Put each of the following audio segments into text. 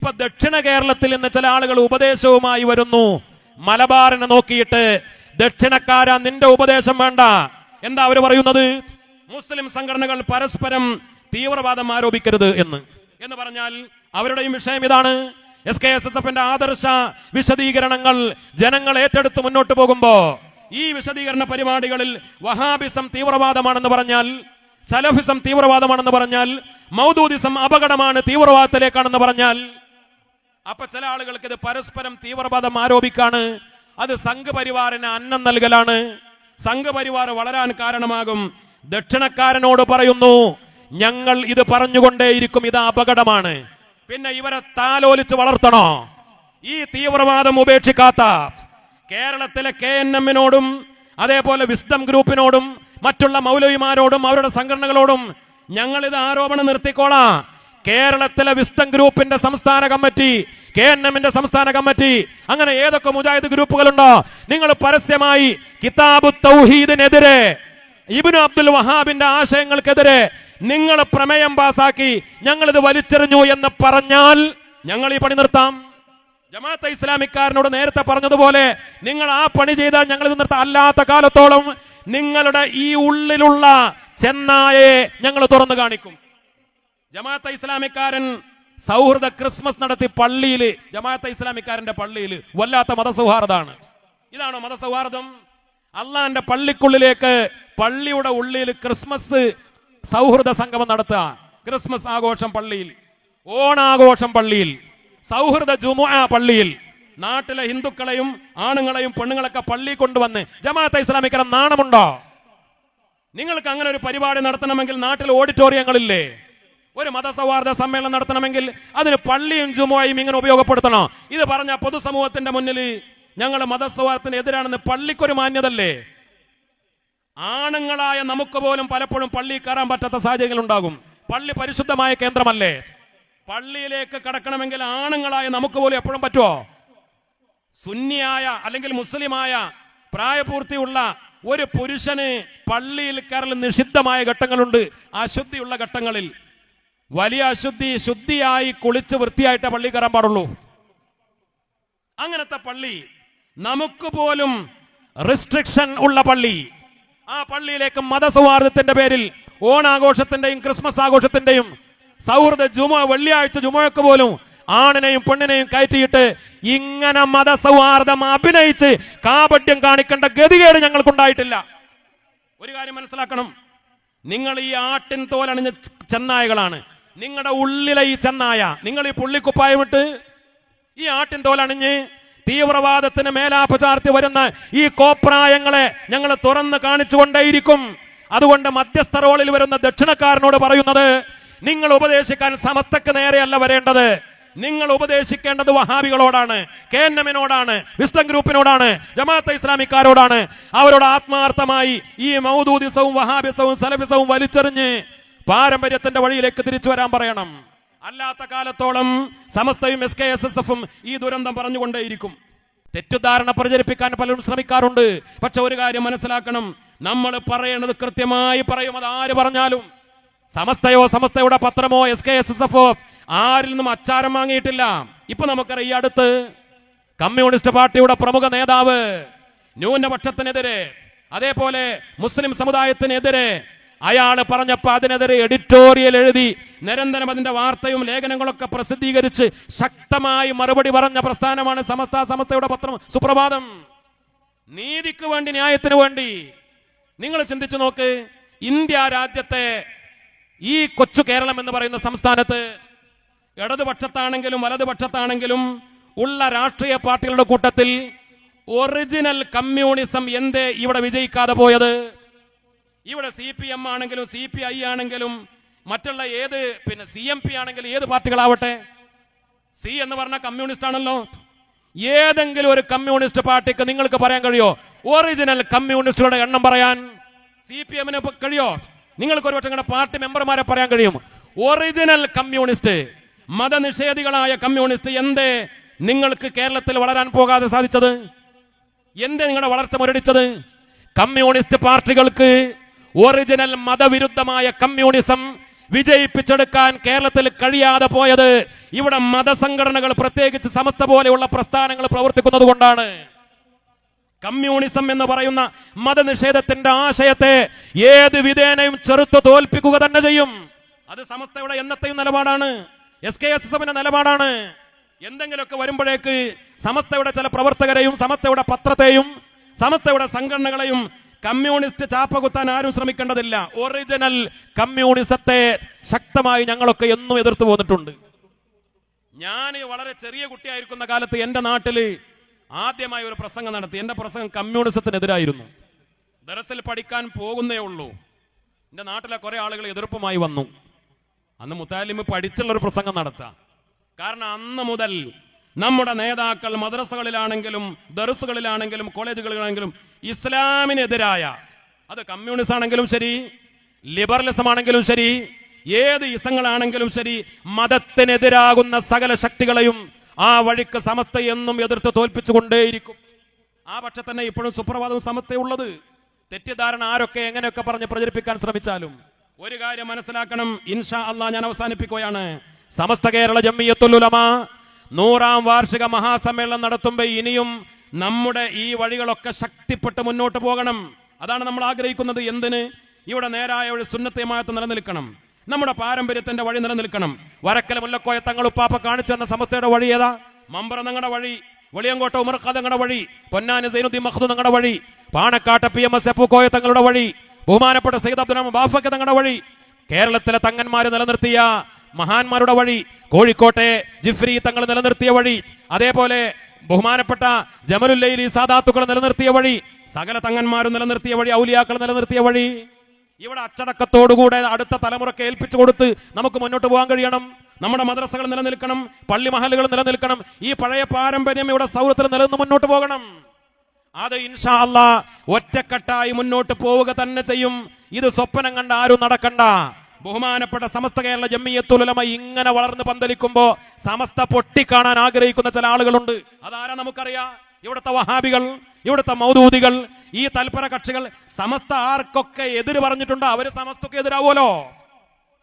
ഇപ്പൊ ദക്ഷിണ കേരളത്തിൽ നിന്ന് ചില ആളുകൾ ഉപദേശവുമായി വരുന്നു. മലബാറിനെ നോക്കിയിട്ട് ദക്ഷിണക്കാരാ നിന്റെ ഉപദേശം വേണ്ട. എന്താ അവർ പറയുന്നത്? മുസ്ലിം സംഘടനകൾ പരസ്പരം തീവ്രവാദം ആരോപിക്കരുത് എന്ന്. എന്ന് പറഞ്ഞാൽ അവരുടെയും വിഷയം ഇതാണ്. എസ് കെ എസ് എസ് എഫിന്റെ ആദർശ വിശദീകരണങ്ങൾ ജനങ്ങൾ ഏറ്റെടുത്ത് മുന്നോട്ട് പോകുമ്പോ ഈ വിശദീകരണ പരിപാടികളിൽ വഹാബിസം തീവ്രവാദമാണെന്ന് പറഞ്ഞാൽ സലഫിസം തീവ്രവാദമാണെന്ന് പറഞ്ഞാൽ മൗദൂദിസം അപകടമാണ് തീവ്രവാദത്തിലേക്കാണെന്ന് പറഞ്ഞാൽ അപ്പൊ ചില ആളുകൾക്ക് ഇത് പരസ്പരം തീവ്രവാദം ആരോപിക്കാണ്. അത് സംഘപരിവാറിന് അന്നം നൽകലാണ്. സംഘപരിവാർ വളരാൻ കാരണമാകും. ദക്ഷിണക്കാരനോട് പറയുന്നു ഞങ്ങൾ ഇത് പറഞ്ഞുകൊണ്ടേയിരിക്കും ഇത് അപകടമാണ്. പിന്നെ ഇവരെ താലോലിച്ച് വളർത്തണോ? ഈ തീവ്രവാദം ഉപേക്ഷിക്കാത്ത കേരളത്തിലെ കെ എൻ എമ്മിനോടും അതേപോലെ വിസ്ഡം ഗ്രൂപ്പിനോടും മറ്റുള്ള മൗലവിമാരോടും അവരുടെ സംഘടനകളോടും ഞങ്ങൾ ഇത് ആരോപണം നിർത്തിക്കോളാം. കേരളത്തിലെ വിസ്ഡം ഗ്രൂപ്പിന്റെ സംസ്ഥാന കമ്മിറ്റി കെ എൻ എമ്മിന്റെ സംസ്ഥാന കമ്മിറ്റി. അങ്ങനെ ഏതൊക്കെ മുജാഹിദ് ഗ്രൂപ്പുകളുണ്ടോ നിങ്ങൾ പരസ്യമായി കിതാബ് തൗഹീദിനെതിരെ ഇബ്നു അബ്ദുൽ വഹാബിന്റെ ആശയങ്ങൾക്കെതിരെ നിങ്ങൾ പ്രമേയം പാസാക്കി ഞങ്ങൾ ഇത് വലിച്ചെറിഞ്ഞു എന്ന് പറഞ്ഞാൽ ഞങ്ങൾ ഈ പണി നിർത്താം. ജമാഅത്തെ ഇസ്ലാമിക്കാരനോട് നേരത്തെ പറഞ്ഞതുപോലെ നിങ്ങൾ ആ പണി ചെയ്താൽ ഞങ്ങൾ ഇത് നിർത്താം. അല്ലാത്ത കാലത്തോളം നിങ്ങളുടെ ഈ ഉള്ളിലുള്ള ചെന്നായെ ഞങ്ങൾ തുറന്നു കാണിക്കും. ജമാഅത്തെ ഇസ്ലാമിക്കാരൻ സൗഹൃദ ക്രിസ്മസ് നടത്തി പള്ളിയിൽ ജമാഅത്ത് ഇസ്ലാമിക്കാരന്റെ പള്ളിയിൽ വല്ലാത്ത മതസൗഹാർദ്ദമാണ്. ഇതാണോ മതസൗഹാർദ്ദം? അള്ളാന്റെ പള്ളിക്കുള്ളിലേക്ക് പള്ളിയുടെ ഉള്ളിൽ ക്രിസ്മസ് സൗഹൃദ സംഗമം നടത്തുക. ക്രിസ്മസ് ആഘോഷം പള്ളിയിൽ ഓണാഘോഷം പള്ളിയിൽ സൗഹൃദ ജുമുഅ പള്ളിയിൽ. നാട്ടിലെ ഹിന്ദുക്കളെയും ആണുങ്ങളെയും പെണ്ണുങ്ങളൊക്കെ പള്ളി കൊണ്ടുവന്ന് ജമാഅത്ത് ഇസ്ലാമിക്കരം നാണമുണ്ടോ? നിങ്ങൾക്ക് അങ്ങനെ ഒരു പരിപാടി നടത്തണമെങ്കിൽ നാട്ടിൽ ഓഡിറ്റോറിയങ്ങളില്ലേ? ഒരു മതസൗഹാർദ്ദ സമ്മേളനം നടത്തണമെങ്കിൽ അതിന് പള്ളിയും ജുമുഅയും ഇങ്ങനെ ഉപയോഗപ്പെടുത്തണോ. ഇത് പറഞ്ഞ പൊതുസമൂഹത്തിന്റെ മുന്നിൽ ഞങ്ങൾ മതസൗഹാർദ്ദത്തിന് എതിരാണെന്ന് പള്ളിക്കൊരു മാന്യതല്ലേ? ആണുങ്ങളായ നമുക്ക് പോലും പലപ്പോഴും പള്ളി കയറാൻ പറ്റാത്ത സാഹചര്യങ്ങൾ ഉണ്ടാകും. പള്ളി പരിശുദ്ധമായ കേന്ദ്രമല്ലേ? പള്ളിയിലേക്ക് കടക്കണമെങ്കിൽ ആണുങ്ങളായ നമുക്ക് പോലും എപ്പോഴും പറ്റുമോ സുന്നിയായ അല്ലെങ്കിൽ മുസ്ലിമായ പ്രായപൂർത്തിയുള്ള ഒരു പുരുഷന് പള്ളിയിൽ കയറൽ നിഷിദ്ധമായ ഘട്ടങ്ങളുണ്ട്. അശുദ്ധിയുള്ള ഘട്ടങ്ങളിൽ. വലിയ അശുദ്ധി ശുദ്ധിയായി കുളിച്ച് വൃത്തിയായിട്ടേ പള്ളി കയറാൻ പാടുള്ളൂ. അങ്ങനത്തെ പള്ളി നമുക്ക് പോലും റിസ്ട്രിക്ഷൻ ഉള്ള പള്ളി. ആ പള്ളിയിലേക്ക് മതസൗഹാർദ്ദത്തിന്റെ പേരിൽ ഓണാഘോഷത്തിന്റെയും ക്രിസ്മസ് ആഘോഷത്തിന്റെയും സൗഹൃദ ജുമ വെള്ളിയാഴ്ച ജുമയൊക്കെ പോലും ആണിനെയും പെണ്ണിനെയും കയറ്റിയിട്ട് ഇങ്ങനെ മതസൗഹാർദ്ദം അഭിനയിച്ച് കാപട്യം കാണിക്കേണ്ട ഗതികേട് ഞങ്ങൾക്കുണ്ടായിട്ടില്ല. ഒരു കാര്യം മനസ്സിലാക്കണം. നിങ്ങൾ ഈ ആട്ടിൻ തോലണിഞ്ഞ ചെന്നായകളാണ്. നിങ്ങളുടെ ഉള്ളിലെ ഈ ചെന്നായ നിങ്ങൾ ഈ പുള്ളിക്കുപ്പായമിട്ട് ഈ ആട്ടിൻ തോലണിഞ്ഞ് തീവ്രവാദത്തിന് മേലാപ്പ് ചാർത്തി വരുന്ന ഈ കോപ്രായങ്ങളെ ഞങ്ങൾ തുറന്ന് കാണിച്ചുകൊണ്ടേയിരിക്കും. അതുകൊണ്ട് മധ്യസ്ഥ റോളിൽ വരുന്ന ദക്ഷിണക്കാരനോട് പറയുന്നത് നിങ്ങൾ ഉപദേശിക്കാൻ സമസ്തക്ക് നേരെയല്ല വരേണ്ടത്. നിങ്ങൾ ഉപദേശിക്കേണ്ടത് വഹാബികളോടാണ് കെ എൻ എമ്മിനോടാണ് വിസ്ലം ഗ്രൂപ്പിനോടാണ് ജമാഅത്തെ ഇസ്ലാമിക്കാരോടാണ്. അവരോട് ആത്മാർത്ഥമായി ഈ മൗദൂദിസവും വഹാബിസവും സലഫിസവും വലിച്ചെറിഞ്ഞ് പാരമ്പര്യത്തിന്റെ വഴിയിലേക്ക് തിരിച്ചു വരാൻ പറയണം. അല്ലാത്ത കാലത്തോളം സമസ്തയും എസ് കെ എസ് എസ് എഫും ഈ ദുരന്തം പറഞ്ഞുകൊണ്ടേയിരിക്കും. തെറ്റിദ്ധാരണ പ്രചരിപ്പിക്കാൻ പലരും ശ്രമിക്കാറുണ്ട്. പക്ഷെ ഒരു കാര്യം മനസ്സിലാക്കണം. നമ്മൾ പറയേണ്ടത് കൃത്യമായി പറയും. അത് ആര് പറഞ്ഞാലും. സമസ്തയോ സമസ്തയുടെ പത്രമോ എസ് കെ എസ് എസ് എഫോ ആരിൽ നിന്നും അച്ചാരം വാങ്ങിയിട്ടില്ല. ഇപ്പൊ നമുക്കറിയാം ഈ അടുത്ത് കമ്മ്യൂണിസ്റ്റ് പാർട്ടിയുടെ പ്രമുഖ നേതാവ് ന്യൂനപക്ഷത്തിനെതിരെ അതേപോലെ മുസ്ലിം സമുദായത്തിനെതിരെ അയാൾ പറഞ്ഞപ്പോ അതിനെതിരെ എഡിറ്റോറിയൽ എഴുതി നിരന്തരം അതിന്റെ വാർത്തയും ലേഖനങ്ങളൊക്കെ പ്രസിദ്ധീകരിച്ച് ശക്തമായി മറുപടി പറഞ്ഞ പ്രസ്ഥാനമാണ് സമസ്ത സമസ്തയുടെ പത്രം സുപ്രഭാതം. നീതിക്ക് വേണ്ടി ന്യായത്തിന് വേണ്ടി. നിങ്ങൾ ചിന്തിച്ചു നോക്ക് ഇന്ത്യ രാജ്യത്തെ ഈ കൊച്ചു കേരളം എന്ന് പറയുന്ന സംസ്ഥാനത്ത് ഇടതുപക്ഷത്താണെങ്കിലും വലതുപക്ഷത്താണെങ്കിലും ഉള്ള രാഷ്ട്രീയ പാർട്ടികളുടെ കൂട്ടത്തിൽ ഒറിജിനൽ കമ്മ്യൂണിസം എന്തേ ഇവിടെ വിജയിക്കാതെ പോയത്? ഇവിടെ സി പി എം ആണെങ്കിലും സി പി ഐ ആണെങ്കിലും മറ്റുള്ള ഏത് പിന്നെ സി എം പി ആണെങ്കിലും ഏത് പാർട്ടികളാവട്ടെ? സി എന്ന് പറഞ്ഞ കമ്മ്യൂണിസ്റ്റ് ആണല്ലോ. ഏതെങ്കിലും ഒരു കമ്മ്യൂണിസ്റ്റ് പാർട്ടിക്ക് നിങ്ങൾക്ക് പറയാൻ കഴിയോ? ഒറിജിനൽ കമ്മ്യൂണിസ്റ്റുകളുടെ എണ്ണം പറയാൻ സി പി എമ്മിന് കഴിയോ? നിങ്ങൾക്ക് ഒരു പക്ഷേ പാർട്ടി മെമ്പർമാരെ പറയാൻ കഴിയും. ഒറിജിനൽ കമ്മ്യൂണിസ്റ്റ് മതനിഷേധികളായ കമ്മ്യൂണിസ്റ്റ് എന്തേ നിങ്ങൾക്ക് കേരളത്തിൽ വളരാൻ പോകാതെ സാധിച്ചത്? എന്തേ നിങ്ങളുടെ വളർച്ച മുരടിച്ചത്? കമ്മ്യൂണിസ്റ്റ് പാർട്ടികൾക്ക് ഒറിജിനൽ മതവിരുദ്ധമായ കമ്മ്യൂണിസം വിജയിപ്പിച്ചെടുക്കാൻ കേരളത്തിൽ കഴിയാതെ പോയത് ഇവിടെ മതസംഘടനകൾ പ്രത്യേകിച്ച് സമസ്ത പോലെയുള്ള പ്രസ്ഥാനങ്ങൾ പ്രവർത്തിക്കുന്നത് കൊണ്ടാണ്. കമ്മ്യൂണിസം എന്ന് പറയുന്ന മതനിഷേധത്തിന്റെ ആശയത്തെ ഏത് വിധേനയും ചെറുത്തു തോൽപ്പിക്കുക തന്നെ ചെയ്യും. അത് സമസ്തയുടെ എന്നത്തെയും നിലപാടാണ്. എസ് കെ എസ് എസ് എഫിന്റെ നിലപാടാണ്. എന്തെങ്കിലുമൊക്കെ വരുമ്പോഴേക്ക് സമസ്തയുടെ ചില പ്രവർത്തകരെയും സമസ്തയുടെ പത്രത്തെയും സമസ്തയുടെ സംഘടനകളെയും കമ്മ്യൂണിസ്റ്റ് ചാപ്പ കുത്താൻ ആരും ശ്രമിക്കേണ്ടതില്ല. ഒറിജിനൽ കമ്മ്യൂണിസത്തെ ശക്തമായി ഞങ്ങളൊക്കെ എന്നും എതിർത്തു പോന്നിട്ടുണ്ട്. ഞാൻ വളരെ ചെറിയ കുട്ടിയായിരിക്കുന്ന കാലത്ത് എന്റെ നാട്ടിൽ ആദ്യമായി ഒരു പ്രസംഗം നടത്തി. എന്റെ പ്രസംഗം കമ്മ്യൂണിസത്തിനെതിരായിരുന്നു. ദറസിൽ പഠിക്കാൻ പോകുന്നേ ഉള്ളൂ. എന്റെ നാട്ടിലെ കുറെ ആളുകൾ എതിർപ്പുമായി വന്നു. അന്ന് മുത്താലിമ് പഠിച്ചുള്ള ഒരു പ്രസംഗം നടത്താം. കാരണം അന്ന് മുതൽ നമ്മുടെ നേതാക്കൾ മദ്രസകളിലാണെങ്കിലും ദർസുകളിലാണെങ്കിലും കോളേജുകളിലാണെങ്കിലും ഇസ്ലാമിനെതിരായ അത് കമ്മ്യൂണിസം ആണെങ്കിലും ശരി ലിബറലിസം ആണെങ്കിലും ശരി ഏത് ഇസങ്ങളാണെങ്കിലും ശരി മതത്തിനെതിരാകുന്ന സകല ശക്തികളെയും ആ വഴിക്ക് സമസ്ത എന്നും എതിർത്ത് തോൽപ്പിച്ചുകൊണ്ടേയിരിക്കും. ആ പക്ഷെ തന്നെ ഇപ്പോഴും സുപ്രഭാതവും സമസ്തയുള്ളത് തെറ്റിദ്ധാരണ ആരൊക്കെ എങ്ങനെയൊക്കെ പറഞ്ഞ് പ്രചരിപ്പിക്കാൻ ശ്രമിച്ചാലും ഒരു കാര്യം മനസ്സിലാക്കണം. ഇൻഷാ അള്ളാ ഞാൻ അവസാനിപ്പിക്കുകയാണ്. സമസ്ത കേരള ജമ്മിയത്തുലുലമ നൂറാം വാർഷിക മഹാസമ്മേളനം നടത്തുമ്പോൾ ഇനിയും നമ്മുടെ ഈ വഴികളൊക്കെ ശക്തിപ്പെട്ട് മുന്നോട്ട് പോകണം. അതാണ് നമ്മൾ ആഗ്രഹിക്കുന്നത്. എന്തിന്? ഇവിടെ നേരായ ഒരു സുന്നത്തയമായത്ത് നിലനിൽക്കണം. നമ്മുടെ പാരമ്പര്യത്തിന്റെ വഴി നിലനിൽക്കണം. വരക്കല മുല്ലക്കോയ തങ്ങൾ ഉപ്പാപ്പ കാണിച്ചു തന്ന സമസ്തയുടെ വഴി ഏതാ? മമ്പറ നിങ്ങളുടെ വഴി വെളിയങ്കോട്ട ഉമർ തങ്ങളുടെ വഴി പൊന്നാനി സൈനുദ്ദീൻ മഹദു തങ്ങളുടെ വഴി പാണക്കാട്ട പി എം എസ് എപ്പുക്കോയ തങ്ങളുടെ വഴി ബഹുമാനപ്പെട്ട സയ്യിദ് അബ്ദുറഹ്മാൻ ബാഫക്ക് തങ്ങളുടെ വഴി കേരളത്തിലെ തങ്ങന്മാര് നിലനിർത്തിയ മഹാന്മാരുടെ വഴി കോഴിക്കോട്ടെ ജിഫ്രി തങ്ങൾ നിലനിർത്തിയ വഴി അതേപോലെ ബഹുമാനപ്പെട്ട ജമലുല്ലൈലി സാദാത്തുക്കൾ നിലനിർത്തിയ വഴി സകല തങ്ങന്മാരും നിലനിർത്തിയ വഴി ഔലിയാക്കൾ നിലനിർത്തിയ വഴി ഇവിടെ അച്ചടക്കത്തോടുകൂടെ അടുത്ത തലമുറയ്ക്ക് ഏൽപ്പിച്ചു കൊടുത്ത് നമുക്ക് മുന്നോട്ട് പോകാൻ കഴിയണം. നമ്മുടെ മദ്രസകൾ നിലനിൽക്കണം പള്ളി മഹലുകൾ നിലനിൽക്കണം ഈ പഴയ പാരമ്പര്യം ഇവിടെ സൗഹൃദത്തിൽ നിലനിന്ന് മുന്നോട്ട് പോകണം. അത് ഇൻഷാ അല്ലാ ഒറ്റക്കെട്ടായി മുന്നോട്ട് പോവുക തന്നെ ചെയ്യും. ഇത് സ്വപ്നം കണ്ട ആരും നടക്കണ്ട. ബഹുമാനപ്പെട്ട സമസ്ത കേരള ജമ്മിയത്തുലമ ഇങ്ങനെ വളർന്ന് പന്തലിക്കുമ്പോ സമസ്ത പൊട്ടിക്കാണാൻ ആഗ്രഹിക്കുന്ന ചില ആളുകളുണ്ട്. അതാരാ നമുക്കറിയാം? ഇവിടുത്തെ വഹാബികൾ ഇവിടുത്തെ മൗദൂദികൾ ഈ തൽപര കക്ഷികൾ സമസ്ത ആർക്കൊക്കെ എതിര് പറഞ്ഞിട്ടുണ്ടോ? അവർ സമസ്തക്ക് എതിരാവുമല്ലോ.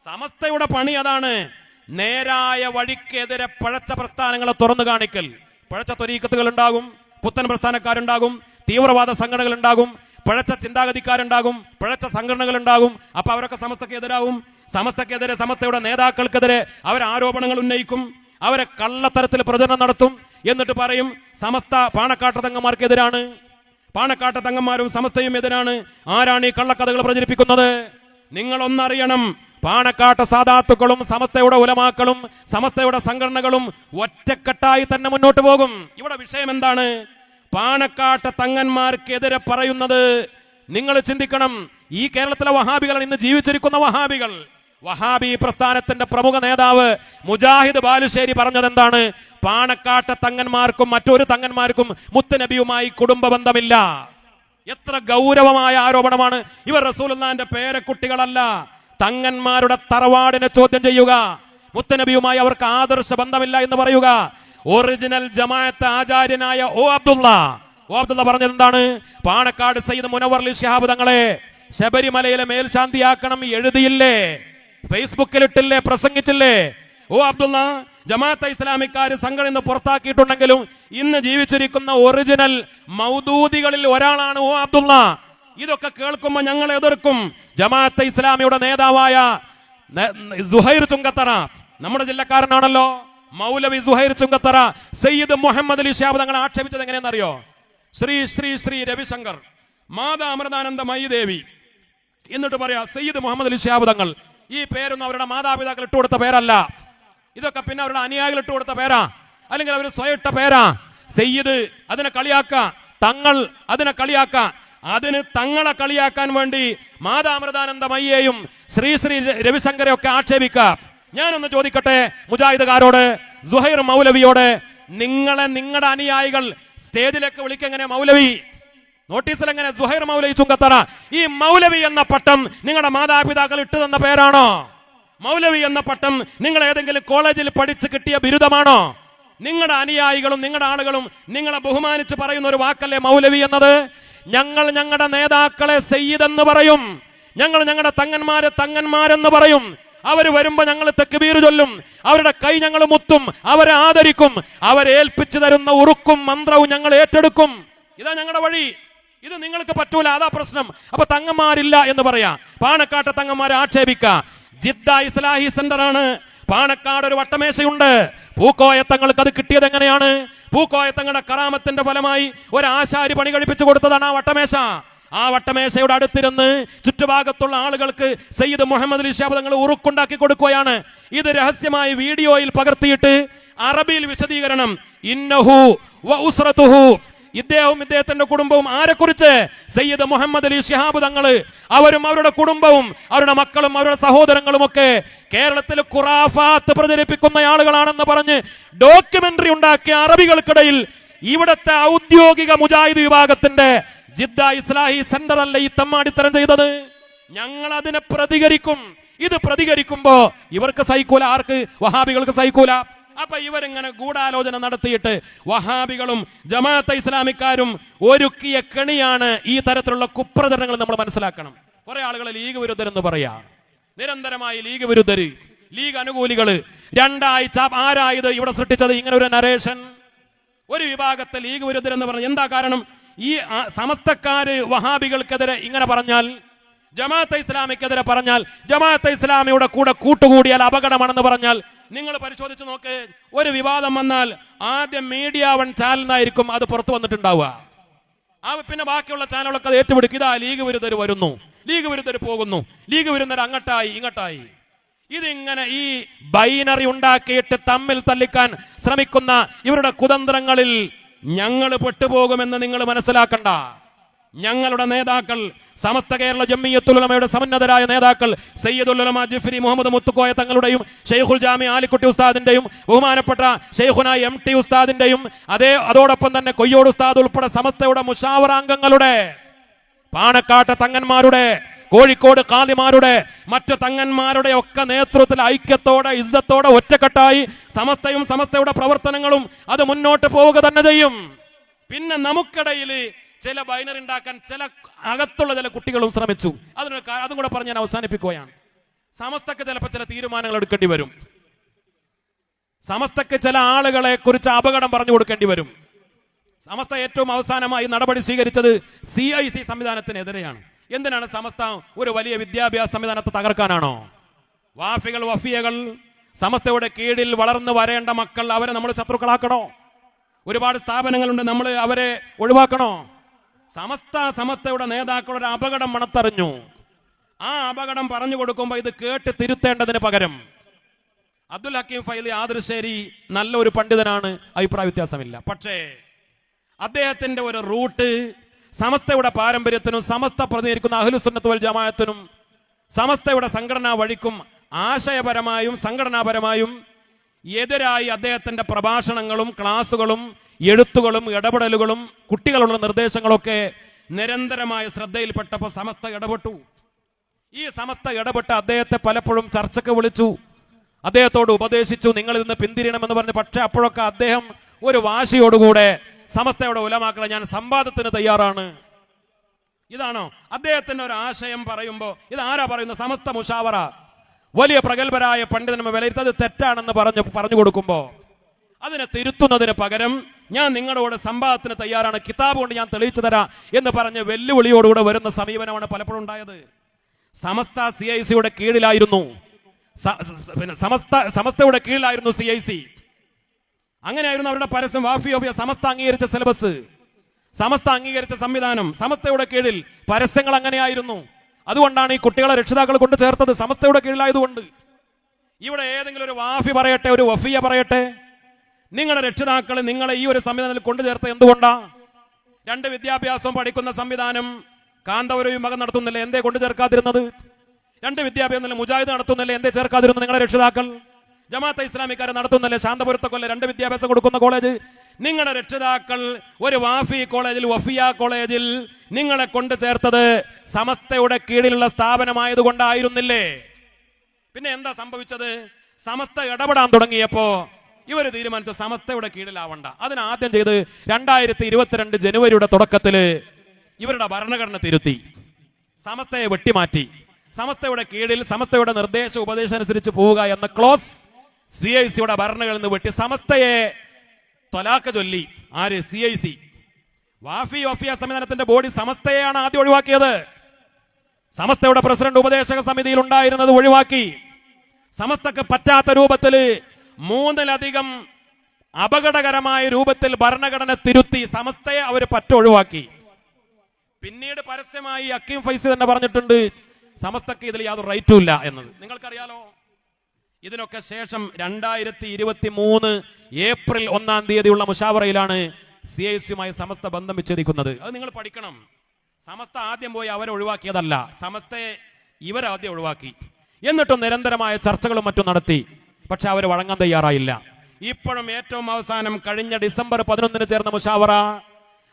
സമസ്തയുടെ പണി അതാണ്. നേരായ വഴിക്കെതിരെ പഴച്ച പ്രസ്ഥാനങ്ങളെ തുറന്നു കാണിക്കൽ. പഴച്ച ത്വരീക്കത്തുകൾ ഉണ്ടാകും പുത്തൻ പ്രസ്ഥാനക്കാരുണ്ടാകും തീവ്രവാദ സംഘടനകൾ ഉണ്ടാകും പഴച്ച ചിന്താഗതിക്കാരുണ്ടാകും പഴച്ച സംഘടനകൾ ഉണ്ടാകും അപ്പൊ അവരൊക്കെ സമസ്തക്ക് എതിരാവും സമസ്തക്കെതിരെ സമസ്തയുടെ നേതാക്കൾക്കെതിരെ അവർ ആരോപണങ്ങൾ ഉന്നയിക്കും. അവരെ കള്ളത്തരത്തിൽ പ്രചരണം നടത്തും. എന്നിട്ട് പറയും സമസ്ത പാണക്കാട്ട് തങ്ങന്മാർക്കെതിരാണ് പാണക്കാട്ട് തങ്ങന്മാരും സമസ്തയും എതിരാണ്. ആരാണ് ഈ കള്ളക്കഥകൾ പ്രചരിപ്പിക്കുന്നത്? നിങ്ങൾ ഒന്നറിയണം പാണക്കാട്ട് സാധാത്തുക്കളും സമസ്തയുടെ ഉലമാക്കളും സമസ്തയുടെ സംഘടനകളും ഒറ്റക്കെട്ടായി തന്നെ മുന്നോട്ട് പോകും. ഇവിടെ വിഷയം എന്താണ്? പാണക്കാട്ട് തങ്ങന്മാർക്കെതിരെ പറയുന്നത് നിങ്ങൾ ചിന്തിക്കണം ഈ കേരളത്തിലെ വഹാബികൾ ഇന്ന് ജീവിച്ചിരിക്കുന്ന വഹാബികൾ. വഹാബി പ്രസ്ഥാനത്തിന്റെ പ്രമുഖ നേതാവ് മുജാഹിദ് ബാലുശ്ശേരി പറഞ്ഞത് എന്താണ് പാണക്കാട്ട തങ്ങന്മാർക്കും മറ്റൊരു തങ്ങന്മാർക്കും മുത്തനബിയുമായി കുടുംബ ബന്ധമില്ല എത്ര ഗൗരവമായ ആരോപണമാണ്. ഇവർ റസൂലുള്ളാന്റെ പേരക്കുട്ടികളല്ല. തങ്ങന്മാരുടെ തറവാടിനെ ചോദ്യം ചെയ്യുക. മുത്തനബിയുമായി അവർക്ക് ആദർശ ബന്ധമില്ല എന്ന് പറയുക. ഒറിജിനൽ ജമാഅത്ത് ആചാര്യനായ ഓ അബ്ദുള്ള. ഓ അബ്ദുള്ള പറഞ്ഞത് എന്താണ്? പാണക്കാട് സയ്യിദ് മുനവർലി ശിഹാബ് തങ്ങളെ ശബരിമലയിലെ മേൽശാന്തിയാക്കണം എഴുതിയില്ലേ? ഫേസ്ബുക്കിൽ ഇട്ടില്ലേ പ്രസംഗിച്ചില്ലേ? ഓ അബ്ദുള്ള ജമാഅത്ത് ഇസ്ലാമിക്കാര് സംഘടന ഇന്ന് പുറത്താക്കിയിട്ടുണ്ടെങ്കിലും ഇന്ന് ജീവിച്ചിരിക്കുന്ന ഒറിജിനൽ മൗദൂദികളിൽ ഒരാളാണ് ഓ അബ്ദുള്ള. ഇതൊക്കെ കേൾക്കുമ്പോൾ ഞങ്ങൾ എതിർക്കും. ജമാഅത്ത് ഇസ്ലാമിയുടെ നേതാവായ സുഹൈർ ചുങ്കത്തറ. നമ്മുടെ ജില്ലക്കാരനാണല്ലോ. മൗലവി സുഹൈർ ചുങ്കത്തറ സയ്യിദ് മുഹമ്മദ് അലി ഷാബ് തങ്ങൾ ആക്ഷേപിച്ചത് എങ്ങനെയെന്നറിയോ? ശ്രീ ശ്രീ ശ്രീ രവിശങ്കർ മാതാ അമൃതാനന്ദ മൈദേവി. എന്നിട്ട് പറയാ സയ്യിദ് മുഹമ്മദ് അലി ഷാബ് തങ്ങൾ ഈ പേരൊന്നും അവരുടെ മാതാപിതാക്കൾ ഇട്ടുകൊടുത്ത പേരല്ല. ഇതൊക്കെ പിന്നെ അവരുടെ അനുയായികൾ ഇട്ടുകൊടുത്ത പേരാ. അല്ലെങ്കിൽ അവർ സ്വയം ഇട്ട പേരാ. സയ്യിദ് അതിനെ കളിയാക്ക. തങ്ങൾ അതിനെ കളിയാക്ക. അതിന് തങ്ങളെ കളിയാക്കാൻ വേണ്ടി മാതാമൃതാനന്ദമയ്യെയും ശ്രീ ശ്രീ രവിശങ്കരെയൊക്കെ ആക്ഷേപിക്ക. ഞാനൊന്ന് ചോദിക്കട്ടെ മുജാഹിദുകാരോട് സുഹൈർ മൗലവിയോട് നിങ്ങളെ നിങ്ങളുടെ അനുയായികൾ സ്റ്റേജിലേക്ക് വിളിക്കെങ്ങനെ മൗലവി? നോട്ടീസിൽ എങ്ങനെ സുഹൈർ മൗലവി ചുങ്കത്തറ? ഈ മൗലവി എന്ന പട്ടം നിങ്ങളുടെ മാതാപിതാക്കൾ ഇട്ടു തന്ന പേരാണോ? മൗലവി എന്ന പട്ടം നിങ്ങൾ ഏതെങ്കിലും കോളേജിൽ പഠിച്ച് കിട്ടിയ ബിരുദമാണോ? നിങ്ങളുടെ അനുയായികളും നിങ്ങളുടെ ആളുകളും നിങ്ങളെ ബഹുമാനിച്ച് പറയുന്ന ഒരു വാക്കല്ലേ മൗലവി എന്നത്? ഞങ്ങൾ ഞങ്ങളുടെ നേതാക്കളെ സയ്യിദ് എന്ന് പറയും. ഞങ്ങൾ ഞങ്ങളുടെ തങ്ങന്മാരെ തങ്ങന്മാരെന്ന് പറയും. അവർ വരുമ്പോൾ ഞങ്ങൾ തെക്കുബീർ ചൊല്ലും. അവരുടെ കൈ ഞങ്ങൾ മുത്തും. അവരെ ആദരിക്കും. അവരെ ഏൽപ്പിച്ചു തരുന്ന ഉറുക്കും മന്ത്രവും ഞങ്ങൾ ഏറ്റെടുക്കും. ഇതാ ഞങ്ങളുടെ വഴി. ഇത് നിങ്ങൾക്ക് പറ്റൂല. അതാ പ്രശ്നം. അപ്പൊ തങ്ങന്മാരില്ല എന്ന് പറയാ. പാണക്കാട്ടെ തങ്ങന്മാരെ ആക്ഷേപിക്ക. ജിദ്ദ ഇസ്ലാഹി സെന്റർ ആണ് പാണക്കാട് ഒരു വട്ടമേശയുണ്ട്. പൂക്കോയത്തങ്ങൾക്ക് അത് കിട്ടിയത് എങ്ങനെയാണ്? പൂക്കോയത്തങ്ങളുടെ കറാമത്തിന്റെ ഫലമായി ഒരു ആശാരി പണി കഴിപ്പിച്ചു കൊടുത്തതാണ് ആ വട്ടമേശ. ആ വട്ടമേശയുടെ അടുത്തിരുന്ന് ചുറ്റുഭാഗത്തുള്ള ആളുകൾക്ക് സയ്യിദ് മുഹമ്മദ് അലി ഷാബ് തങ്ങൾ ഉറുക്കുണ്ടാക്കി കൊടുക്കുകയാണ്. ഇത് രഹസ്യമായി വീഡിയോയിൽ പകർത്തിയിട്ട് അറബിയിൽ വിശദീകരണം ഇന്നഹു വ ഇദ്ദേഹവും ഇദ്ദേഹത്തിന്റെ കുടുംബവും ആരെക്കുറിച്ച്? സയ്യിദ് മുഹമ്മദ് അലി ഷിഹാബ് തങ്ങൾ. അവരും അവരുടെ കുടുംബവും അവരുടെ മക്കളും അവരുടെ സഹോദരങ്ങളും ഒക്കെ കേരളത്തിൽ ഖുറാഫാത്ത് പ്രചരിപ്പിക്കുന്ന ആളുകളാണെന്ന് പറഞ്ഞ് ഡോക്യുമെന്ററി ഉണ്ടാക്കിയ അറബികൾക്കിടയിൽ ഇവിടത്തെ ഔദ്യോഗിക മുജാഹിദ് വിഭാഗത്തിന്റെ ജിദ്ദ ഇസ്ലാഹി സെന്റർ അല്ല ഈ തമ്മാടിത്തരം ചെയ്തത്? ഞങ്ങൾ അതിനെ പ്രതികരിക്കും. ഇത് പ്രതികരിക്കുമ്പോ ഇവർക്ക് സൈക്കൂല ആർക്ക്? വഹാബികൾക്ക് സൈക്കൂല അപ്പൊ ഇവരിങ്ങനെ ഗൂഢാലോചന നടത്തിയിട്ട് വഹാബികളും ജമാഅത്തെ ഇസ്ലാമിക്കാരും ഒരുക്കിയ കെണിയാണ് ഈ തരത്തിലുള്ള കുപ്രചരണങ്ങൾ നമ്മൾ മനസ്സിലാക്കണം. കുറെ ആളുകൾ ലീഗ് വിരുദ്ധരെന്ന് പറയാ. നിരന്തരമായി ലീഗ് വിരുദ്ധര് ലീഗ് അനുകൂലികൾ. രണ്ടാഴ്ച ആരായത് ഇവിടെ സൃഷ്ടിച്ചത്? ഇങ്ങനെ ഒരു നരേഷൻ ഒരു വിഭാഗത്തെ ലീഗ് വിരുദ്ധരെന്ന് പറഞ്ഞു എന്താ കാരണം? ഈ സമസ്തക്കാര് വഹാബികൾക്കെതിരെ ഇങ്ങനെ പറഞ്ഞാൽ ജമാഅത്ത് ഇസ്ലാമിക്കെതിരെ പറഞ്ഞാൽ ജമാഅത്ത് ഇസ്ലാമിയുടെ കൂടെ കൂട്ടുകൂടിയാൽ അപകടമാണെന്ന് പറഞ്ഞാൽ നിങ്ങൾ പരിശോധിച്ച് നോക്ക് ഒരു വിവാദം വന്നാൽ ആദ്യം മീഡിയ വൺ ചാനലിനായിരിക്കും അത് പുറത്തു വന്നിട്ടുണ്ടാവുക. ആ പിന്നെ ബാക്കിയുള്ള ചാനലുകളൊക്കെ അത് ഏറ്റുപിടിക്കും ഇതാ ലീഗ് വിരുദ്ധർ വരുന്നു. ലീഗ് വിരുദ്ധർ പോകുന്നു. ലീഗ് വിരുദ്ധർ അങ്ങട്ടായി ഇങ്ങട്ടായി. ഇതിങ്ങനെ ഈ ബൈനറി ഉണ്ടാക്കിയിട്ട് തമ്മിൽ തല്ലിക്കാൻ ശ്രമിക്കുന്ന ഇവരുടെ കുതന്ത്രങ്ങളിൽ ഞങ്ങൾ പെട്ടുപോകുമെന്ന് നിങ്ങൾ മനസ്സിലാക്കണ്ട. ഞങ്ങളുടെ നേതാക്കൾ സമസ്ത കേരള ജമ്മിയത്തുലമയുടെ സമന്നതരായ നേതാക്കൾ സയ്യിദുലമ ജിഫ്രി മുഹമ്മദ് മുത്തുക്കോയ തങ്ങളുടെയും ഷെയ്ഖുൽ ജാമി ആലിക്കുട്ടി ഉസ്താദിന്റെയും ബഹുമാനപ്പെട്ട ഷെയ്ഖുന എം ടി ഉസ്താദിന്റെയും അതേ അതോടൊപ്പം തന്നെ കൊയ്യോട് ഉസ്താദ് ഉൾപ്പെടെ സമസ്തയുടെ മുഷാവറാംഗങ്ങളുടെ പാണക്കാട്ട തങ്ങന്മാരുടെ കോഴിക്കോട് കാലിമാരുടെ മറ്റു തങ്ങന്മാരുടെ ഒക്കെ നേതൃത്വത്തിൽ ഐക്യത്തോടെ ഇസ്സത്തോടെ ഒറ്റക്കെട്ടായി സമസ്തയും സമസ്തയുടെ പ്രവർത്തനങ്ങളും അത് മുന്നോട്ട് പോവുക തന്നെ ചെയ്യും. പിന്നെ നമുക്കിടയിൽ ചില ബൈനർ ഉണ്ടാക്കാൻ ചില അകത്തുള്ള ചില കുട്ടികളും ശ്രമിച്ചു. അതിന് അതും കൂടെ പറഞ്ഞ് ഞാൻ അവസാനിപ്പിക്കുകയാണ്. സമസ്തക്ക് ചിലപ്പോൾ ചില തീരുമാനങ്ങൾ എടുക്കേണ്ടി വരും. സമസ്തക്ക് ചില ആളുകളെ കുറിച്ച് അപകടം പറഞ്ഞു കൊടുക്കേണ്ടി വരും. സമസ്ത ഏറ്റവും അവസാനമായി നടപടി സ്വീകരിച്ചത് സി ഐ സി സംവിധാനത്തിനെതിരെയാണ്. എന്തിനാണ് സമസ്ത ഒരു വലിയ വിദ്യാഭ്യാസ സംവിധാനത്തെ തകർക്കാനാണോ? വാഫികൾ വഫിയകൾ സമസ്തയുടെ കീഴിൽ വളർന്നു വരേണ്ട മക്കൾ അവരെ നമ്മൾ ശത്രുക്കളാക്കണോ? ഒരുപാട് സ്ഥാപനങ്ങളുണ്ട് നമ്മൾ അവരെ ഒഴിവാക്കണോ? സമസ്ത സമസ്തയുടെ നേതാക്കൾ ഒരു അപകടം മണത്തറിഞ്ഞു. ആ അപകടം പറഞ്ഞു കൊടുക്കുമ്പോൾ ഇത് കേട്ട് തിരുത്തേണ്ടതിന് പകരം അബ്ദുൽ ഹക്കീം ഫൈലി ആദർശേരി നല്ലൊരു പണ്ഡിതനാണ് അഭിപ്രായ വ്യത്യാസമില്ല. പക്ഷേ അദ്ദേഹത്തിന്റെ ഒരു റൂട്ട് സമസ്തയുടെ പാരമ്പര്യത്തിനും സമസ്ത പ്രതിനിധിക്കുന്ന അഹ്ലുസുന്നത്ത് വൽ ജമാഅത്തിനും സമസ്തയുടെ സംഘടനാ വഴിക്കും ആശയപരമായും സംഘടനാപരമായും എതിരായി അദ്ദേഹത്തിന്റെ പ്രഭാഷണങ്ങളും ക്ലാസുകളും എഴുത്തുകളും ഇടപെടലുകളും കുട്ടികളുടെ നിർദ്ദേശങ്ങളൊക്കെ നിരന്തരമായ ശ്രദ്ധയിൽപ്പെട്ടപ്പോൾ സമസ്ത ഇടപെട്ടു. ഈ സമസ്ത ഇടപെട്ട് അദ്ദേഹത്തെ പലപ്പോഴും ചർച്ചയ്ക്ക് വിളിച്ചു. അദ്ദേഹത്തോട് ഉപദേശിച്ചു നിങ്ങൾ ഇന്ന് പിന്തിരിയണമെന്ന് പറഞ്ഞു പക്ഷേ അപ്പോഴൊക്കെ അദ്ദേഹം ഒരു വാശിയോടുകൂടെ സമസ്തയുടെ ഉലമാക്കളെ ഞാൻ സംവാദത്തിന് തയ്യാറാണ്. ഇതാണോ? അദ്ദേഹത്തിന്റെ ഒരു ആശയം പറയുമ്പോൾ ആരാ പറയുന്ന? സമസ്ത മുഷാവറ. വലിയ പ്രഗത്ഭരായ പണ്ഡിതന്മാർ വിലയിരുത്തത് തെറ്റാണെന്ന് പറഞ്ഞു പറഞ്ഞു കൊടുക്കുമ്പോൾ അതിനെ തിരുത്തുന്നതിന് പകരം ഞാൻ നിങ്ങളോട് സംവാദത്തിന് തയ്യാറാണ്. കിതാബ് കൊണ്ട് ഞാൻ തെളിയിച്ചു തരാം എന്ന് പറഞ്ഞ് വെല്ലുവിളിയോടുകൂടെ വരുന്ന സമീപനമാണ് പലപ്പോഴും ഉണ്ടായത്. സമസ്ത സി ഐ സിയുടെ കീഴിലായിരുന്നു. പിന്നെ സമസ്ത സമസ്തയുടെ കീഴിലായിരുന്നു സി ഐ സി. അങ്ങനെയായിരുന്നു അവരുടെ പരസ്യം. വാഫി ഓഫിയ സമസ്ത അംഗീകരിച്ച സിലബസ് സമസ്ത അംഗീകരിച്ച സംവിധാനം. സമസ്തയുടെ കീഴിൽ പരസ്യങ്ങൾ അങ്ങനെയായിരുന്നു. അതുകൊണ്ടാണ് ഈ കുട്ടികളെ രക്ഷിതാക്കൾ കൊണ്ട് ചേർത്തത്. സമസ്തയുടെ കീഴിലായതുകൊണ്ട്. ഇവിടെ ഏതെങ്കിലും ഒരു വാഫി പറയട്ടെ ഒരു വഫിയ പറയട്ടെ. നിങ്ങളുടെ രക്ഷിതാക്കൾ നിങ്ങളെ ഈ ഒരു സംവിധാനത്തിൽ കൊണ്ടു ചേർത്ത് എന്തുകൊണ്ടാ? രണ്ട് വിദ്യാഭ്യാസവും പഠിക്കുന്ന സംവിധാനം കാന്തപുര വിഭാഗം നടത്തുന്നില്ല. എന്തേ കൊണ്ടു ചേർക്കാതിരുന്നത്? രണ്ട് വിദ്യാഭ്യാസം മുജാഹിദ് നടത്തുന്നില്ല. എന്തേ ചേർക്കാതിരുന്നത് നിങ്ങളുടെ രക്ഷിതാക്കൾ? ജമാഅത്തെ ഇസ്ലാമിക്കാരെ നടത്തുന്നല്ലേ ശാന്തപുരത്തെ കൊല്ല രണ്ട് വിദ്യാഭ്യാസം കൊടുക്കുന്ന കോളേജ്? നിങ്ങളുടെ രക്ഷിതാക്കൾ ഒരു വാഫി കോളേജിൽ വഫിയ കോളേജിൽ നിങ്ങളെ കൊണ്ട് ചേർത്തത് സമസ്തയുടെ കീഴിലുള്ള സ്ഥാപനമായതുകൊണ്ടായിരുന്നില്ലേ? പിന്നെ എന്താ സംഭവിച്ചത്? സമസ്ത ഇടപെടാൻ തുടങ്ങിയപ്പോ ഇവർ തീരുമാനിച്ചു സമസ്തയുടെ കീഴിലാവണ്ട. അതിന് ആദ്യം ചെയ്ത് രണ്ടായിരത്തി ഇരുപത്തിരണ്ട് ജനുവരിയുടെ തുടക്കത്തിൽ ഇവരുടെ ഭരണഘടന തിരുത്തി. സമസ്തയെ വെട്ടിമാറ്റി. സമസ്തയുടെ കീഴിൽ സമസ്തയുടെ നിർദ്ദേശ ഉപദേശം അനുസരിച്ച് പോവുക എന്ന ക്ലോസ് സി ഐ സിയുടെ ഭരണകളിൽ നിന്ന് വെട്ടി സമസ്തയെ തൊലാക്ക ചൊല്ലി. ആര്? സി ഐ സി വാഫി ഓഫിയ സംവിധാനത്തിന്റെ ബോഡി സമസ്തയെയാണ് ആദ്യം ഒഴിവാക്കിയത്. സമസ്തയുടെ പ്രസിഡന്റ് ഉപദേശക സമിതിയിൽ ഉണ്ടായിരുന്നത് ഒഴിവാക്കി. സമസ്തക്ക് പറ്റാത്ത രൂപത്തിൽ മൂന്നിലധികം അപകടകരമായ രൂപത്തിൽ ഭരണഘടന തിരുത്തി സമസ്തയെ അവർ പറ്റ ഒഴിവാക്കി. പിന്നീട് പരസ്യമായി അക്കീം ഫൈസി തന്നെ പറഞ്ഞിട്ടുണ്ട് സമസ്തക്ക് ഇതിൽ യാതൊരു റൈറ്റും ഇല്ല എന്നത്. നിങ്ങൾക്കറിയാലോ? ഇതിനൊക്കെ ശേഷം രണ്ടായിരത്തി ഇരുപത്തി മൂന്ന് ഏപ്രിൽ ഒന്നാം തീയതിയുള്ള മുഷാവറയിലാണ് സി ഐ സിയുമായി സമസ്ത ബന്ധം വിച്ഛേദിക്കുന്നത്. അത് നിങ്ങൾ പഠിക്കണം. സമസ്ത ആദ്യം പോയി അവരെ ഒഴിവാക്കിയതല്ല. സമസ്തയെ ഇവരാദ്യം ഒഴിവാക്കി. എന്നിട്ടും നിരന്തരമായ ചർച്ചകളും മറ്റും നടത്തി. പക്ഷെ അവർ വഴങ്ങാൻ തയ്യാറായില്ല. ഇപ്പോഴും ഏറ്റവും അവസാനം കഴിഞ്ഞ ഡിസംബർ പതിനൊന്നിന് ചേർന്ന മുഷാവറ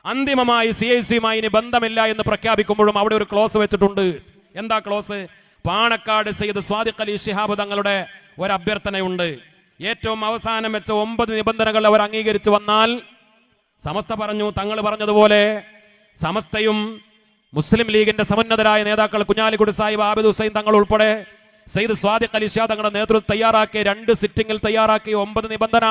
അന്തിമമായി സി ഐ സിയുമായി ഇനി ബന്ധമില്ല എന്ന് പ്രഖ്യാപിക്കുമ്പോഴും അവിടെ ഒരു ക്ലോസ് വെച്ചിട്ടുണ്ട്. എന്താ ക്ലോസ്? പാണക്കാട് സെയ്ത് സ്വാദിഖ് അലി ശിഹാബ് തങ്ങളുടെ ഒരു അഭ്യർത്ഥനയുണ്ട് ഏറ്റവും അവസാനം വെച്ച ഒമ്പത് നിബന്ധനകൾ അവർ അംഗീകരിച്ചു വന്നാൽ സമസ്ത പറഞ്ഞു തങ്ങൾ പറഞ്ഞതുപോലെ സമസ്തയും മുസ്ലിം ലീഗിന്റെ സമുന്നതരായ നേതാക്കൾ കുഞ്ഞാലിക്കുടി സാഹിബ് ആബിദ് ഹുസൈൻ തങ്ങൾ ഉൾപ്പെടെ സെയ്ദ് സ്വാദിഖ് അലി ഷാ തങ്ങളുടെ നേതൃത്വം തയ്യാറാക്കിയ രണ്ട് സിറ്റിംഗിൽ തയ്യാറാക്കിയ ഒമ്പത് നിബന്ധന.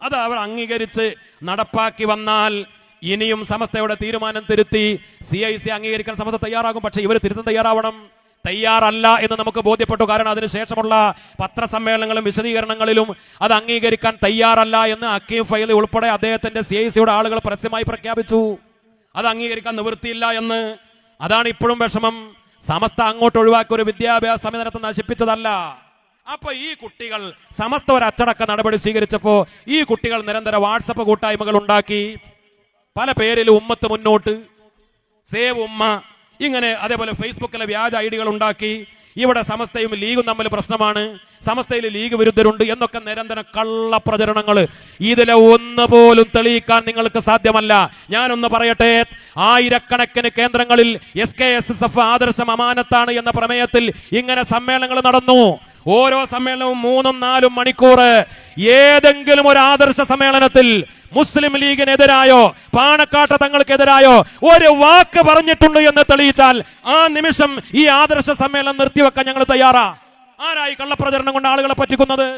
അത് അവർ അംഗീകരിച്ച് നടപ്പാക്കി വന്നാൽ ഇനിയും സമസ്തയുടെ തീരുമാനം തിരുത്തി സി ഐ സി അംഗീകരിക്കാൻ സമസ്ത തയ്യാറാകും. പക്ഷെ ഇവർ തിരുത്തം തയ്യാറാവണം. തയ്യാറല്ല എന്ന് നമുക്ക് ബോധ്യപ്പെട്ടു. കാരണം അതിനുശേഷമുള്ള പത്രസമ്മേളനങ്ങളും വിശദീകരണങ്ങളിലും അത് അംഗീകരിക്കാൻ തയ്യാറല്ല എന്ന് അക്കീം ഫൈലി ഉൾപ്പെടെ അദ്ദേഹത്തിന്റെ സി ഐ സിയുടെ ആളുകൾ പരസ്യമായി പ്രഖ്യാപിച്ചു. അത് അംഗീകരിക്കാൻ നിവൃത്തിയില്ല എന്ന്. അതാണ് ഇപ്പോഴും വിഷമം. സമസ്ത അങ്ങോട്ട് ഒഴിവാക്കി ഒരു വിദ്യാഭ്യാസ സംവിധാനത്തെ നശിപ്പിച്ചതല്ല. അപ്പൊ ഈ കുട്ടികൾ സമസ്ത ഒരു അച്ചടക്ക നടപടി സ്വീകരിച്ചപ്പോ ഈ കുട്ടികൾ നിരന്തര വാട്സപ്പ് കൂട്ടായ്മകൾ ഉണ്ടാക്കി. പല പേരിൽ ഉമ്മത്ത് മുന്നോട്ട്. സേവ് ഉമ്മ ഇങ്ങനെ അതേപോലെ ഫേസ്ബുക്കിലെ വ്യാജ ഐഡികൾ ഉണ്ടാക്കി ഇവിടെ സമസ്തയും ലീഗും തമ്മിൽ പ്രശ്നമാണ്. സമസ്തയിൽ ലീഗ് വിരുദ്ധരുണ്ട് എന്നൊക്കെ നിരന്തര കള്ള പ്രചരണങ്ങൾ ഇതിലെ ഒന്ന് പോലും തെളിയിക്കാൻ നിങ്ങൾക്ക് സാധ്യമല്ല. ഞാനൊന്ന് പറയട്ടെ ആയിരക്കണക്കിന് കേന്ദ്രങ്ങളിൽ S K S S F ആദർശം അമാനത്താണ് എന്ന പ്രമേയത്തിൽ ഇങ്ങനെ സമ്മേളനങ്ങൾ നടന്നു. ഓരോ സമ്മേളനവും മൂന്നും നാലും മണിക്കൂർ ഏതെങ്കിലും ഒരു ആദർശ സമ്മേളനത്തിൽ മുസ്ലിം ലീഗിനെതിരായോ? പാണക്കാട്ട തങ്ങൾക്കെതിരായോ? ഒരു വാക്ക് പറഞ്ഞിട്ടുണ്ട് എന്ന് തെളിയിച്ചാൽ ആ നിമിഷം ഈ ആദർശ സമ്മേളനം നിർത്തിവെക്കാൻ ഞങ്ങൾ തയ്യാറാ. ആരായി കള്ളപ്രചരണം കൊണ്ട് ആളുകളെ പറ്റിക്കുന്നത്?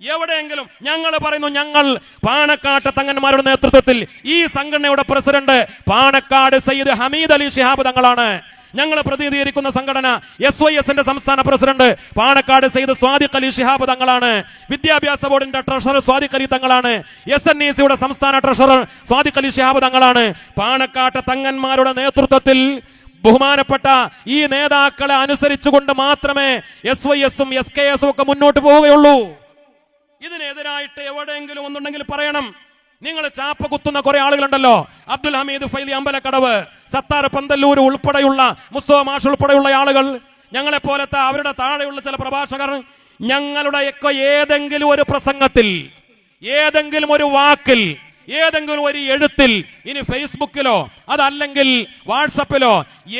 എവിടെയെങ്കിലും ഞങ്ങൾ പറയുന്നു ഞങ്ങൾ പാണക്കാട്ട് തങ്ങന്മാരുടെ നേതൃത്വത്തിൽ ഈ സംഘടനയുടെ പ്രസിഡന്റ് പാണക്കാട് സയ്യിദ് ഹമീദ് അലി ഷിഹാബ് തങ്ങളാണ്. ഞങ്ങൾ പ്രതിനിധീകരിക്കുന്ന സംഘടന എസ് വൈ എസിന്റെ സംസ്ഥാന പ്രസിഡന്റ് പാണക്കാട് സെയ്ദ് സ്വാദിഖ് അലി ഷിഹാബ് തങ്ങളാണ്. വിദ്യാഭ്യാസ ബോർഡിന്റെ ട്രഷറർ സ്വാദിഖ് അലി തങ്ങളാണ്. എസ് എൻ ഇ സിയുടെ സംസ്ഥാന ട്രഷറർ സ്വാദിഖ് അലി ഷിഹാബ് തങ്ങളാണ്. പാണക്കാട്ടെ തങ്ങന്മാരുടെ നേതൃത്വത്തിൽ ബഹുമാനപ്പെട്ട ഈ നേതാക്കളെ അനുസരിച്ചുകൊണ്ട് മാത്രമേ എസ് വൈ എസും എസ് കെ എസും ഒക്കെ മുന്നോട്ട് പോവുകയുള്ളൂ. ഇതിനെതിരായിട്ട് എവിടെയെങ്കിലും ഒന്നുണ്ടെങ്കിൽ പറയണം. നിങ്ങൾ ചാപ്പ കുത്തുന്ന കുറെ ആളുകളുണ്ടല്ലോ. അബ്ദുൽ ഹമീദ് ഫൈലി അമ്പലക്കടവ് സത്താർ പന്തല്ലൂർ ഉൾപ്പെടെയുള്ള മുസ്തഫ മാഷ് ഉൾപ്പെടെയുള്ള ആളുകൾ ഞങ്ങളെ പോലത്തെ അവരുടെ താഴെയുള്ള ചില പ്രഭാഷകർ ഞങ്ങളുടെ ഒക്കെ ഏതെങ്കിലും ഒരു പ്രസംഗത്തിൽ ഏതെങ്കിലും ഒരു വാക്കിൽ ഏതെങ്കിലും ഒരു എഴുത്തിൽ ഇനി ഫേസ്ബുക്കിലോ അതല്ലെങ്കിൽ വാട്സപ്പിലോ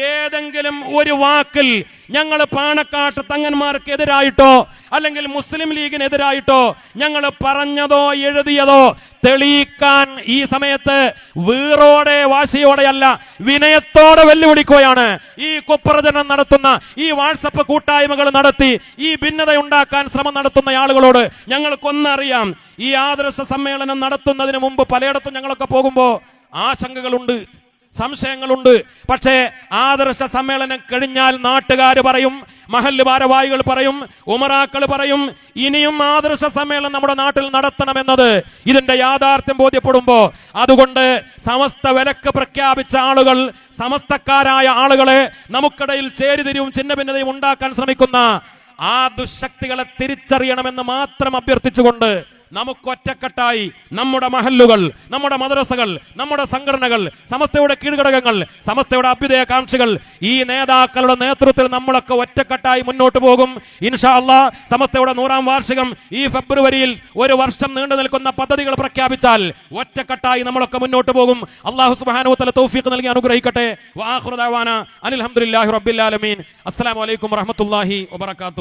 ഏതെങ്കിലും ഒരു വാക്കിൽ ഞങ്ങൾ പാണക്കാട്ട് തങ്ങന്മാർക്കെതിരായിട്ടോ അല്ലെങ്കിൽ മുസ്ലിം ലീഗിനെതിരായിട്ടോ ഞങ്ങൾ പറഞ്ഞതോ എഴുതിയതോ തെളിയിക്കാൻ ഈ സമയത്ത് വീറോടെ വാശിയോടെയല്ല വിനയത്തോടെ വെല്ലുവിളിക്കുകയാണ്. ഈ കുപ്രചരണം നടത്തുന്ന ഈ വാട്സപ്പ് കൂട്ടായ്മകൾ നടത്തി ഈ ഭിന്നത ഉണ്ടാക്കാൻ ശ്രമം നടത്തുന്ന ആളുകളോട് ഞങ്ങൾക്കൊന്നറിയാം. ഈ ആദർശ സമ്മേളനം നടത്തുന്നതിന് മുമ്പ് പലയിടത്തും ഞങ്ങളൊക്കെ പോകുമ്പോൾ ആശങ്കകളുണ്ട് സംശയങ്ങളുണ്ട്. പക്ഷേ ആദർശ സമ്മേളനം കഴിഞ്ഞാൽ നാട്ടുകാർ പറയും മഹല്ല് ഭാരവാഹികൾ പറയും ഉമറാക്കൾ പറയും ഇനിയും ആദർശ സമ്മേളനം നമ്മുടെ നാട്ടിൽ നടത്തണമെന്നത് ഇതിന്റെ യാഥാർത്ഥ്യം ബോധ്യപ്പെടുമ്പോ അതുകൊണ്ട് സമസ്ത വിലക്ക് പ്രഖ്യാപിച്ച ആളുകൾ സമസ്തക്കാരായ ആളുകളെ നമുക്കിടയിൽ ചേരിതിരിവും ചിന്ന ഭിന്നതയും ഉണ്ടാക്കാൻ ശ്രമിക്കുന്ന ആ ദുശക്തികളെ തിരിച്ചറിയണമെന്ന് മാത്രം അഭ്യർത്ഥിച്ചുകൊണ്ട് നമുക്ക് ഒറ്റക്കെട്ടായി നമ്മുടെ മഹല്ലുകൾ നമ്മുടെ മദ്രസകൾ നമ്മുടെ സംഘടനകൾ സമസ്തയുടെ കീഴ്ഘടകങ്ങൾ സമസ്തയുടെ അഭ്യുദയകാംക്ഷികൾ ഈ നേതാക്കളുടെ നേതൃത്വത്തിൽ നമ്മളൊക്കെ ഒറ്റക്കെട്ടായി മുന്നോട്ട് പോകും. ഇൻഷാ അള്ളാ സമസ്തയുടെ നൂറാം വാർഷികം ഈ ഫെബ്രുവരിയിൽ ഒരു വർഷം നീണ്ടു നിൽക്കുന്ന പദ്ധതികൾ പ്രഖ്യാപിച്ചാൽ ഒറ്റക്കെട്ടായി നമ്മളൊക്കെ മുന്നോട്ട് പോകും. അള്ളാഹു സുബാനുത്തല തൗഫീഖ് നൽകി അനുഗ്രഹിക്കട്ടെ. വാഹുദാന അനിൽഹമുല്ലാഹി റബ്ബിൽ ആലമീൻ. അസ്സലാമു അലൈക്കും വറഹമത്തുള്ളാഹി വബറകാതുഹു.